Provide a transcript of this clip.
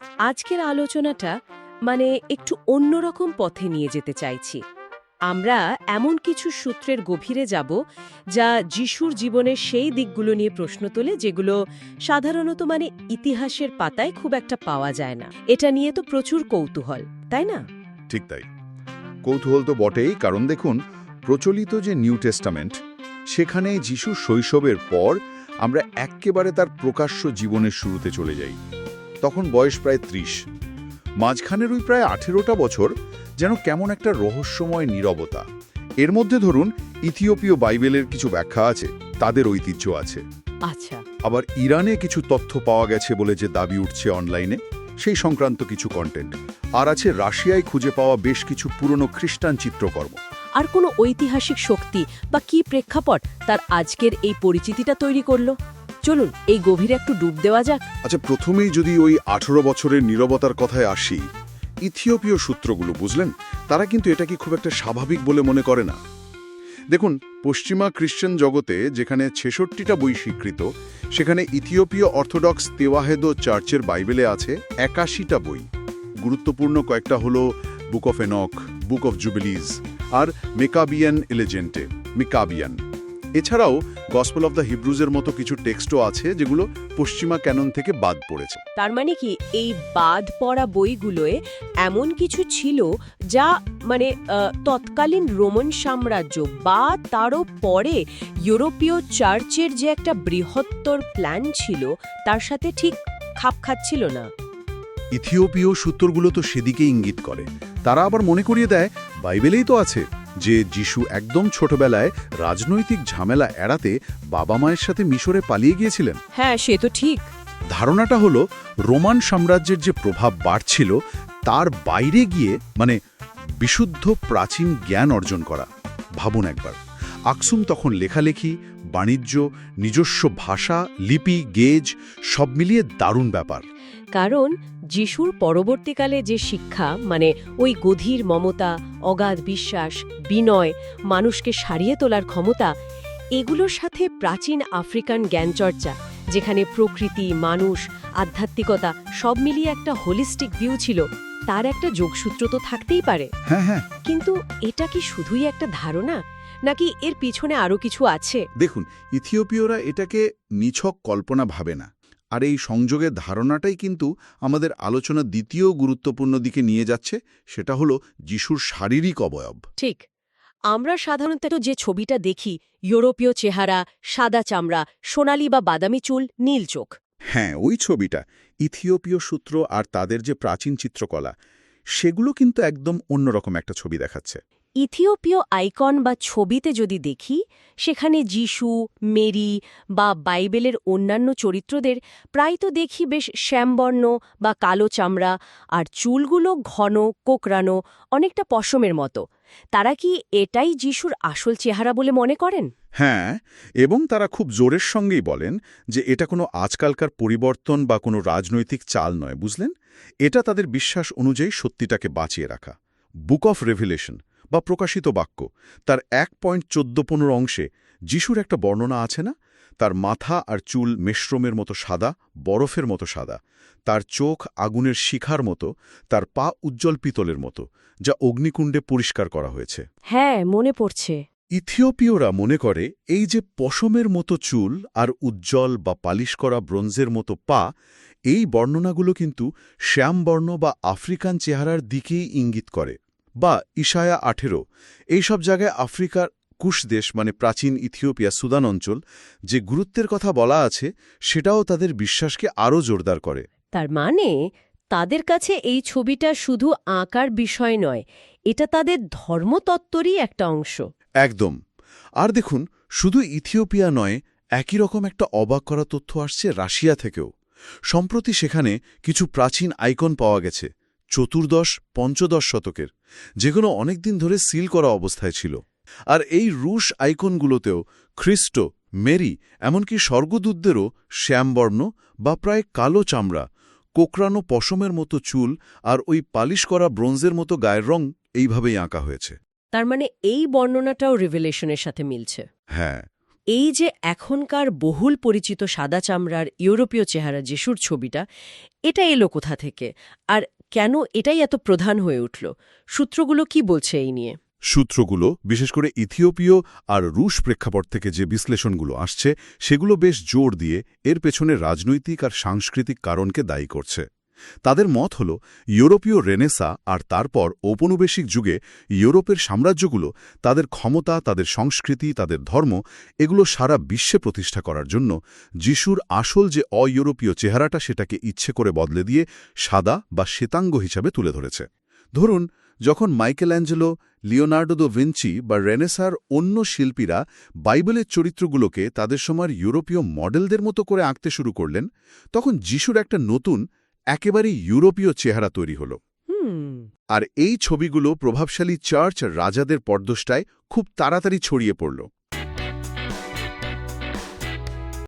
আজকের আলোচনাটা মানে একটু অন্যরকম পথে নিয়ে যেতে চাইছি। আমরা এমন কিছু সূত্রের গভীরে যাব যা যিশুর জীবনের সেই দিকগুলো নিয়ে প্রশ্ন তোলে, যেগুলো সাধারণত মানে ইতিহাসের পাতায় খুব একটা পাওয়া যায় না। এটা নিয়ে তো প্রচুর কৌতূহল, তাই না? ঠিক তাই। কৌতূহল তো বটেই, কারণ দেখুন, প্রচলিত যে নিউ টেস্টামেন্ট সেখানে যিশু শৈশবের পর আমরা এক্কেবারে তার প্রকাশ্য জীবনের শুরুতে চলে যাই। তখন বয়স প্রায় ত্রিশ। মাঝখানের ওই প্রায় আঠেরোটা বছর যেন কেমন একটা রহস্যময় নীরবতা। এর মধ্যে ধরুন ইথিওপীয় বাইবেলের কিছু ব্যাখ্যা আছে তাদের ঐতিহ্য আছে। আচ্ছা। আবার ইরানে কিছু তথ্য পাওয়া গেছে বলে যে দাবি উঠছে অনলাইনে সেই সংক্রান্ত কিছু কন্টেন্ট আর আছে রাশিয়ায় খুঁজে পাওয়া বেশ কিছু পুরনো খ্রিস্টান চিত্রকর্ম। আর কোনো ঐতিহাসিক শক্তি বা কি প্রেক্ষাপট তার আজকের এই পরিচিতিটা তৈরি করল? চলুন, এই গভীরে একটু ডুব দেওয়া যাক। আচ্ছা প্রথমেই যদি ওই আঠেরো বছরের নীরবতার কথায় আসি, ইথিওপীয় সূত্রগুলো বুঝলেন? তারা কিন্তু এটাকে খুব একটা স্বাভাবিক বলে মনে করে না। দেখুন, পশ্চিমা খ্রিশ্চান জগতে যেখানে ছেষট্টিটা বই স্বীকৃত, সেখানে ইথিওপীয় অর্থোডক্স তেওয়াহেদো চার্চের বাইবেলে আছে একাশিটা বই। গুরুত্বপূর্ণ কয়েকটা হলো Book of Enoch, Book of Jubilees, R Maccabean এলেজেন্টে, মিকাবিয়ান। এছাড়াও গসপেল অফ দ্য হিব্রুজের মতো কিছু টেক্সটও আছে যেগুলো পশ্চিমা ক্যানন থেকে বাদ পড়েছে। তার মানে কি এই বাদ পড়া বইগুলোয় এমন কিছু ছিল যা মানে তৎকালীন রোমান সাম্রাজ্য বা তারও পরে ইউরোপীয় চার্চের যে একটা বৃহত্তর প্ল্যান ছিল তার সাথে ঠিক খাপ খাচ্ছিল না। ইথিওপীয় সূত্রগুলো তো সেদিকে ইঙ্গিত করে। তারা আবার মনে করিয়ে দেয় বাইবেলেই তো আছে। যে যিশু একদম ছোটবেলায় রাজনৈতিক ঝামেলা এড়াতে বাবা মায়ের সাথে মিশরে পালিয়ে গিয়েছিলেন। হ্যাঁ সে তো ঠিক। ধারণাটা হলো রোমান সাম্রাজ্যের যে প্রভাব বাড়ছিল তার বাইরে গিয়ে মানে বিশুদ্ধ প্রাচীন জ্ঞান অর্জন করা। ভাবুন একবার। আকসুম তখন লেখালেখি বাণিজ্য নিজস্ব ভাষা লিপি গেজ সব মিলিয়ে দারুণ ব্যাপার। কারণ যিশুর পরবর্তীকালে যে শিক্ষা মানে ওই গধীর মমতা অগাধ বিশ্বাস বিনয় মানুষকে সারিয়ে তোলার ক্ষমতা এগুলোর সাথে প্রাচীন আফ্রিকান জ্ঞানচর্চা যেখানে প্রকৃতি মানুষ আধ্যাত্মিকতা সব মিলিয়ে একটা হোলিস্টিক ভিউ ছিল তার একটা যোগসূত্র তো থাকতেই পারে। হ্যাঁ হ্যাঁ। কিন্তু এটা কি শুধুই একটা ধারণা? নাকি এর পিছনে আরও কিছু আছে? দেখুন ইথিওপীয়রা এটাকে নিছক কল্পনা ভাবে না। আর এই সংযোগের ধারণাটাই কিন্তু আমাদের আলোচনা দ্বিতীয় গুরুত্বপূর্ণ দিকে নিয়ে যাচ্ছে সেটা হলো যিশুর শারীরিক অবয়ব। ঠিক। আমরা সাধারণত যে ছবিটা দেখি ইউরোপীয় চেহারা সাদা চামড়া সোনালি বা বাদামি চুল নীল চোখ। হ্যাঁ ওই ছবিটা ইথিওপীয় সূত্র আর তাদের যে প্রাচীন চিত্রকলা সেগুলো কিন্তু একদম অন্যরকম একটা ছবি দেখাচ্ছে। ইথিওপীয় আইকন বা ছবিতে যদি দেখি, সেখানে যিশু, মেরি বা বাইবেলের অন্যান্য চরিত্রদের প্রায় তো দেখি বেশ শ্যামবর্ণ বা কালো চামড়া আর চুলগুলো ঘন, কোকড়ানো, অনেকটা পশমের মতো। তারা কি এটাই যিশুর আসল চেহারা বলে মনে করেন? হ্যাঁ এবং তারা খুব জোরের সঙ্গেই বলেন যে এটা কোনো আজকালকার পরিবর্তন বা কোনো রাজনৈতিক চাল নয়, বুঝলেন? এটা তাদের বিশ্বাস অনুযায়ী সত্যিটাকে বাঁচিয়ে রাখা। Book of revelation. বা প্রকাশিত বাক্য। তার এক পয়েন্ট চোদ্দ পনেরো অংশে যিশুর একটা বর্ণনা আছে না? তার মাথা আর চুল মেশ্রমের মতো সাদা বরফের মতো সাদা। তার চোখ আগুনের শিখার মতো তার পা উজ্জ্বল পিতলের মতো যা অগ্নিকুণ্ডে পরিষ্কার করা হয়েছে। হ্যাঁ মনে পড়ছে। ইথিওপীয়রা মনে করে এই যে পশমের মতো চুল আর উজ্জ্বল বা পালিশ করা ব্রোঞ্জের মতো পা এই বর্ণনাগুলো কিন্তু শ্যামবর্ণ বা আফ্রিকান চেহারার দিকেই ইঙ্গিত করে। বা ইশায়া আঠেরো এইসব জায়গায় আফ্রিকার কুশ দেশ মানে প্রাচীন ইথিওপিয়া সুদান অঞ্চল যে গুরুত্বের কথা বলা আছে সেটাও তাদের বিশ্বাসকে আরও জোরদার করে। তার মানে তাদের কাছে এই ছবিটা শুধু আঁকার বিষয় নয় এটা তাদের ধর্মতত্ত্বরই একটা অংশ। একদম। আর দেখুন শুধু ইথিওপিয়া নয় একই রকম একটা অবাক করা তথ্য আসছে রাশিয়া থেকেও। সম্প্রতি সেখানে কিছু প্রাচীন আইকন পাওয়া গেছে। চতুর্দশ পঞ্চদশ শতকের যেগুলো অনেকদিন ধরে সিল করা অবস্থায় ছিল। আর এই রুশ আইকনগুলোতেও খ্রিস্ট মেরি এমনকি স্বর্গদূতদেরও শ্যামবর্ণ বা প্রায় কালো চামড়া কোকড়ানো পশমের মতো চুল আর ওই পালিশ করা ব্রোঞ্জের মতো গায়ের রং এইভাবেই আঁকা হয়েছে। তার মানে এই বর্ণনাটাও রিভেলেশনের সাথে মিলছে। হ্যাঁ। এই যে এখনকার বহুল পরিচিত সাদা চামড়ার ইউরোপীয় চেহারা যিশুর ছবিটা এটা এলো কোথা থেকে? আর কেন এটাই এত প্রধান হয়ে উঠল? সূত্রগুলো কি বলছে এই নিয়ে? সূত্রগুলো, বিশেষ করে ইথিওপীয় আর রুশ প্রেক্ষাপট থেকে যে বিশ্লেষণগুলো আসছে, সেগুলো বেশ জোর দিয়ে এর পেছনে রাজনৈতিক আর সাংস্কৃতিক কারণকে দায়ী করছে। তাদের মত হল, ইউরোপীয় রেনেসা আর তারপর ঔপনিবেশিক যুগে ইউরোপের সাম্রাজ্যগুলো তাদের ক্ষমতা, তাদের সংস্কৃতি, তাদের ধর্ম, এগুলো সারা বিশ্বে প্রতিষ্ঠা করার জন্য যিশুর আসল যে অইউরোপীয় চেহারাটা সেটাকে ইচ্ছে করে বদলে দিয়ে সাদা বা শ্বেতাঙ্গ হিসাবে তুলে ধরেছে। ধরুন, যখন Michelangelo Leonardo da Vinci বা রেনেসার অন্য শিল্পীরা বাইবেলের চরিত্রগুলোকে তাদের সময়ের ইউরোপীয় মডেলদের মতো করে আঁকতে শুরু করলেন, তখন যিশুর একটা নতুন একেবারেই ইউরোপীয় চেহারা তৈরি হল। আর এই ছবিগুলো প্রভাবশালী চার্চ রাজাদের পর্দষ্টায় খুব তাড়াতাড়ি ছড়িয়ে পড়ল।